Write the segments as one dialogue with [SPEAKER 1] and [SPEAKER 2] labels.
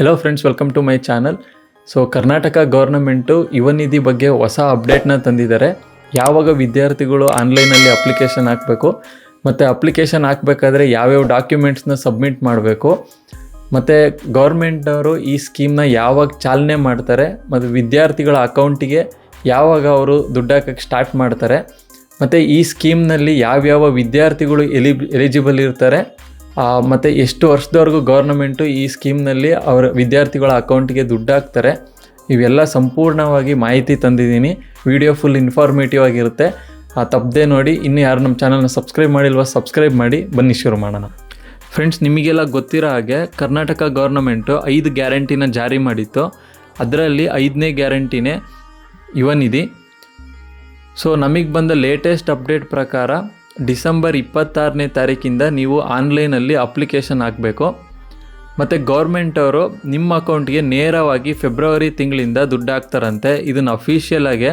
[SPEAKER 1] Hello friends welcome to my channel so Karnataka government Yuva Nidhi ಬಗ್ಗೆ ಹೊಸ ಅಪ್ಡೇಟ್ನ ತಂದಿದ್ದಾರೆ. ಯಾವಾಗ ವಿದ್ಯಾರ್ಥಿಗಳು ಆನ್ಲೈನಲ್ಲಿ ಅಪ್ಲಿಕೇಶನ್ ಹಾಕಬೇಕು, ಮತ್ತು ಅಪ್ಲಿಕೇಶನ್ ಹಾಕಬೇಕಾದ್ರೆ ಯಾವ್ಯಾವ ಡಾಕ್ಯುಮೆಂಟ್ಸ್ನ ಸಬ್ಮಿಟ್ ಮಾಡಬೇಕು, ಮತ್ತು ಗೌರ್ಮೆಂಟ್ನವರು ಈ ಸ್ಕೀಮ್ನ ಯಾವಾಗ ಚಾಲನೆ ಮಾಡ್ತಾರೆ, ಮತ್ತು ವಿದ್ಯಾರ್ಥಿಗಳ ಅಕೌಂಟಿಗೆ ಯಾವಾಗ ಅವರು ದುಡ್ಡು ಹಾಕಕ್ಕೆ ಸ್ಟಾರ್ಟ್ ಮಾಡ್ತಾರೆ, ಮತ್ತು ಈ ಸ್ಕೀಮ್ನಲ್ಲಿ ಯಾವ್ಯಾವ ವಿದ್ಯಾರ್ಥಿಗಳು ಎಲಿ ಎಲಿಜಿಬಲ್ ಇರ್ತಾರೆ ಮತ್ತು ಎಷ್ಟು ವರ್ಷದವರೆಗೂ ಗೌರ್ನಮೆಂಟು ಈ ಸ್ಕೀಮ್ನಲ್ಲಿ ಅವರ ವಿದ್ಯಾರ್ಥಿಗಳ ಅಕೌಂಟಿಗೆ ದುಡ್ಡು ಹಾಕ್ತಾರೆ. ಇವೆಲ್ಲ ಸಂಪೂರ್ಣವಾಗಿ ಮಾಹಿತಿ ತಂದಿದ್ದೀನಿ. ವಿಡಿಯೋ ಫುಲ್ ಇನ್ಫಾರ್ಮೇಟಿವ್ ಆಗಿರುತ್ತೆ. ಆ ತಪ್ಪದೆ ನೋಡಿ, ಇನ್ನು ಯಾರು ನಮ್ಮ ಚಾನಲ್ನ ಸಬ್ಸ್ಕ್ರೈಬ್ ಮಾಡಿಲ್ವ ಸಬ್ಸ್ಕ್ರೈಬ್ ಮಾಡಿ, ಬನ್ನಿ ಶುರು ಮಾಡೋಣ. ಫ್ರೆಂಡ್ಸ್ ನಿಮಗೆಲ್ಲ ಗೊತ್ತಿರೋ ಹಾಗೆ ಕರ್ನಾಟಕ ಗೌರ್ನಮೆಂಟು ಐದು ಗ್ಯಾರಂಟಿನ ಜಾರಿ ಮಾಡಿತ್ತು. ಅದರಲ್ಲಿ ಐದನೇ ಗ್ಯಾರಂಟಿನೇ ಇವನ್ ನಿಧಿ ಸೊ ನಮಗೆ ಬಂದ ಲೇಟೆಸ್ಟ್ ಅಪ್ಡೇಟ್ ಪ್ರಕಾರ ಡಿಸೆಂಬರ್ ಇಪ್ಪತ್ತಾರನೇ ತಾರೀಕಿಂದ ನೀವು ಆನ್ಲೈನಲ್ಲಿ ಅಪ್ಲಿಕೇಶನ್ ಹಾಕಬೇಕು. ಮತ್ತು ಗೌರ್ಮೆಂಟ್ ಅವರು ನಿಮ್ಮ ಅಕೌಂಟ್ಗೆ ನೇರವಾಗಿ ಫೆಬ್ರವರಿ ತಿಂಗಳಿಂದ ದುಡ್ಡು ಹಾಕ್ತಾರಂತೆ. ಇದನ್ನು ಅಫಿಷಿಯಲ್ ಆಗಿ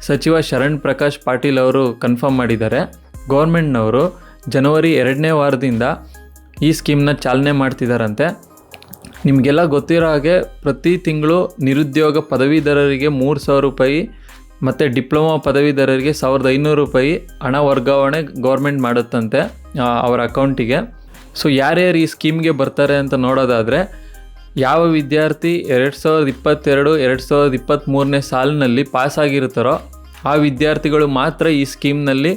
[SPEAKER 1] ಸಚಿವ ಶರಣ್ ಪ್ರಕಾಶ್ ಪಾಟೀಲ್ ಅವರು ಕನ್ಫರ್ಮ್ ಮಾಡಿದ್ದಾರೆ. ಗೌರ್ಮೆಂಟ್ನವರು ಜನವರಿ ಎರಡನೇ ವಾರದಿಂದ ಈ ಸ್ಕೀಮ್ನ ಚಾಲನೆ ಮಾಡ್ತಿದ್ದಾರಂತೆ ನಿಮಗೆಲ್ಲ ಗೊತ್ತಿರೋ ಹಾಗೆ ಪ್ರತಿ ತಿಂಗಳು ನಿರುದ್ಯೋಗ ಪದವೀಧರರಿಗೆ ಮೂರು ಸಾವಿರ ರೂಪಾಯಿ ಮತ್ತು ಡಿಪ್ಲೊಮಾ ಪದವೀಧರರಿಗೆ ಸಾವಿರದ ಐನೂರು ರೂಪಾಯಿ ಹಣ ವರ್ಗಾವಣೆ ಗೌರ್ಮೆಂಟ್ ಮಾಡುತ್ತಂತೆ ಅವರ ಅಕೌಂಟಿಗೆ. ಸೊ, ಯಾರ್ಯಾರು ಈ ಸ್ಕೀಮ್ಗೆ ಬರ್ತಾರೆ ಅಂತ ನೋಡೋದಾದರೆ, ಯಾವ ವಿದ್ಯಾರ್ಥಿ ಎರಡು ಸಾವಿರದ ಇಪ್ಪತ್ತೆರಡು, ಎರಡು ಸಾವಿರದ ಇಪ್ಪತ್ತ್ಮೂರನೇ ಸಾಲಿನಲ್ಲಿ ಪಾಸ್ ಆಗಿರ್ತಾರೋ ಆ ವಿದ್ಯಾರ್ಥಿಗಳು ಮಾತ್ರ ಈ ಸ್ಕೀಮ್ನಲ್ಲಿ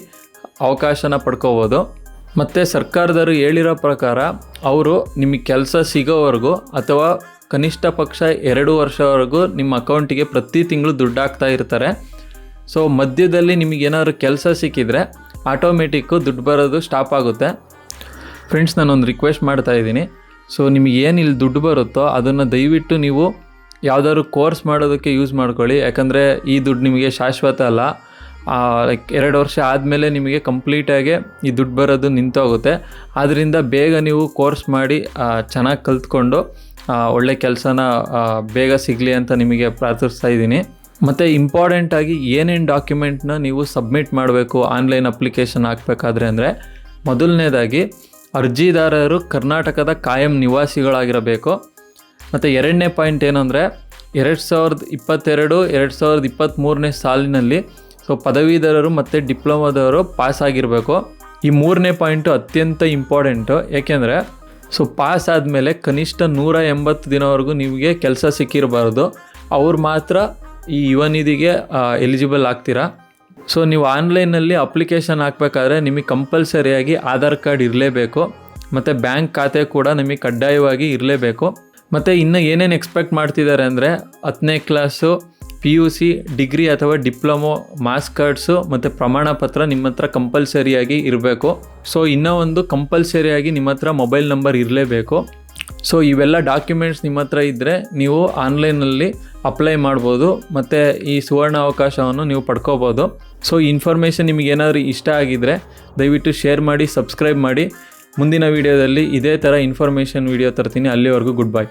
[SPEAKER 1] ಅವಕಾಶನ ಪಡ್ಕೋಬೋದು. ಮತ್ತು ಸರ್ಕಾರದವರು ಹೇಳಿರೋ ಪ್ರಕಾರ ಅವರು ನಿಮಗೆ ಕೆಲಸ ಸಿಗೋವರೆಗೂ ಅಥವಾ ಕನಿಷ್ಠ ಪಕ್ಷ ಎರಡು ವರ್ಷವರೆಗೂ ನಿಮ್ಮ ಅಕೌಂಟಿಗೆ ಪ್ರತಿ ತಿಂಗಳು ದುಡ್ಡು ಹಾಕ್ತಾ ಇರ್ತಾರೆ. ಸೊ ಮಧ್ಯದಲ್ಲಿ ನಿಮಗೇನಾದ್ರು ಕೆಲಸ ಸಿಕ್ಕಿದ್ರೆ ಆಟೋಮೆಟಿಕ್ಕು ದುಡ್ಡು ಬರೋದು ಸ್ಟಾಪ್ ಆಗುತ್ತೆ. ಫ್ರೆಂಡ್ಸ್ ನಾನೊಂದು ರಿಕ್ವೆಸ್ಟ್ ಮಾಡ್ತಾ ಇದ್ದೀನಿ. ಸೊ ನಿಮಗೆ ಇಲ್ಲಿ ದುಡ್ಡು ಬರುತ್ತೋ ಅದನ್ನು ದಯವಿಟ್ಟು ನೀವು ಯಾವುದಾದ್ರು ಕೋರ್ಸ್ ಮಾಡೋದಕ್ಕೆ ಯೂಸ್ ಮಾಡ್ಕೊಳ್ಳಿ. ಯಾಕಂದರೆ ಈ ದುಡ್ಡು ನಿಮಗೆ ಶಾಶ್ವತ ಅಲ್ಲ. ಲೈಕ್ ಎರಡು ವರ್ಷ ಆದಮೇಲೆ ನಿಮಗೆ ಕಂಪ್ಲೀಟಾಗಿ ಈ ದುಡ್ಡು ಬರೋದು ನಿಂತೋಗುತ್ತೆ. ಆದ್ದರಿಂದ ಬೇಗ ನೀವು ಕೋರ್ಸ್ ಮಾಡಿ ಚೆನ್ನಾಗಿ ಕಲ್ತ್ಕೊಂಡು ಒಳ್ಳೆ ಕೆಲಸನ ಬೇಗ ಸಿಗಲಿ ಅಂತ ನಿಮಗೆ ಪ್ರಾರ್ಥಿಸ್ತಾ ಇದ್ದೀನಿ. ಮತ್ತು ಇಂಪಾರ್ಟೆಂಟಾಗಿ ಏನೇನು ಡಾಕ್ಯುಮೆಂಟ್ನ ನೀವು ಸಬ್ಮಿಟ್ ಮಾಡಬೇಕು ಆನ್ಲೈನ್ ಅಪ್ಲಿಕೇಶನ್ ಹಾಕಬೇಕಾದ್ರೆ ಅಂದರೆ, ಮೊದಲನೇದಾಗಿ ಅರ್ಜಿದಾರರು ಕರ್ನಾಟಕದ ಕಾಯಂ ನಿವಾಸಿಗಳಾಗಿರಬೇಕು. ಮತ್ತು ಎರಡನೇ ಪಾಯಿಂಟ್ ಏನಂದರೆ, ಎರಡು ಸಾವಿರದ ಇಪ್ಪತ್ತೆರಡು, ಎರಡು ಸಾವಿರದ ಇಪ್ಪತ್ತ್ಮೂರನೇ ಸಾಲಿನಲ್ಲಿ ಸೊ ಪದವೀಧರರು ಮತ್ತು ಡಿಪ್ಲೊಮಾದವರು ಪಾಸ್ ಆಗಿರಬೇಕು. ಈ ಮೂರನೇ ಪಾಯಿಂಟು ಅತ್ಯಂತ ಇಂಪಾರ್ಟೆಂಟು ಏಕೆಂದರೆ ಸೊ ಪಾಸ್ ಆದಮೇಲೆ ಕನಿಷ್ಠ ನೂರ ಎಂಬತ್ತು ದಿನವರೆಗೂ ನಿಮಗೆ ಕೆಲಸ ಸಿಕ್ಕಿರಬಾರ್ದು. ಅವ್ರು ಮಾತ್ರ ಈ ಯುವ ನಿಧಿಗೆ ಎಲಿಜಿಬಲ್ ಆಗ್ತೀರಾ? ಸೊ ನೀವು ಆನ್ಲೈನಲ್ಲಿ ಅಪ್ಲಿಕೇಶನ್ ಹಾಕಬೇಕಾದ್ರೆ ನಿಮಗೆ ಕಂಪಲ್ಸರಿಯಾಗಿ ಆಧಾರ್ ಕಾರ್ಡ್ ಇರಲೇಬೇಕು. ಮತ್ತು ಬ್ಯಾಂಕ್ ಖಾತೆ ಕೂಡ ನಿಮಗೆ ಕಡ್ಡಾಯವಾಗಿ ಇರಲೇಬೇಕು. ಮತ್ತು ಇನ್ನು ಏನೇನು ಎಕ್ಸ್ಪೆಕ್ಟ್ ಮಾಡ್ತಿದ್ದಾರೆ ಅಂದರೆ ಹತ್ತನೇ class P U C degree ಅಥವಾ ಡಿಪ್ಲೊಮೊ ಮಾಸ್ ಕಾರ್ಡ್ಸು ಮತ್ತು ಪ್ರಮಾಣ ಪತ್ರ ನಿಮ್ಮ ಹತ್ರ ಕಂಪಲ್ಸರಿಯಾಗಿ ಇರಬೇಕು. ಸೊ ಇನ್ನೂ ಒಂದು ಕಂಪಲ್ಸರಿಯಾಗಿ ನಿಮ್ಮ ಹತ್ರ ಮೊಬೈಲ್ ನಂಬರ್ ಇರಲೇಬೇಕು. ಸೊ ಇವೆಲ್ಲ ಡಾಕ್ಯುಮೆಂಟ್ಸ್ ನಿಮ್ಮ ಹತ್ರ ಇದ್ದರೆ ನೀವು ಆನ್ಲೈನಲ್ಲಿ ಅಪ್ಲೈ ಮಾಡ್ಬೋದು. ಮತ್ತು ಈ ಸುವರ್ಣ ಅವಕಾಶವನ್ನು ನೀವು ಪಡ್ಕೋಬೋದು. ಸೊ ಇನ್ಫಾರ್ಮೇಷನ್ ನಿಮಗೆ ಏನಾದರೂ ಇಷ್ಟ ಆಗಿದ್ದರೆ ದಯವಿಟ್ಟು ಶೇರ್ ಮಾಡಿ ಸಬ್ಸ್ಕ್ರೈಬ್ ಮಾಡಿ. ಮುಂದಿನ ವೀಡಿಯೋದಲ್ಲಿ ಇದೇ ಥರ ಇನ್ಫಾರ್ಮೇಷನ್ ವೀಡಿಯೋ ತರ್ತೀನಿ. ಅಲ್ಲಿವರೆಗೂ ಗುಡ್ ಬೈ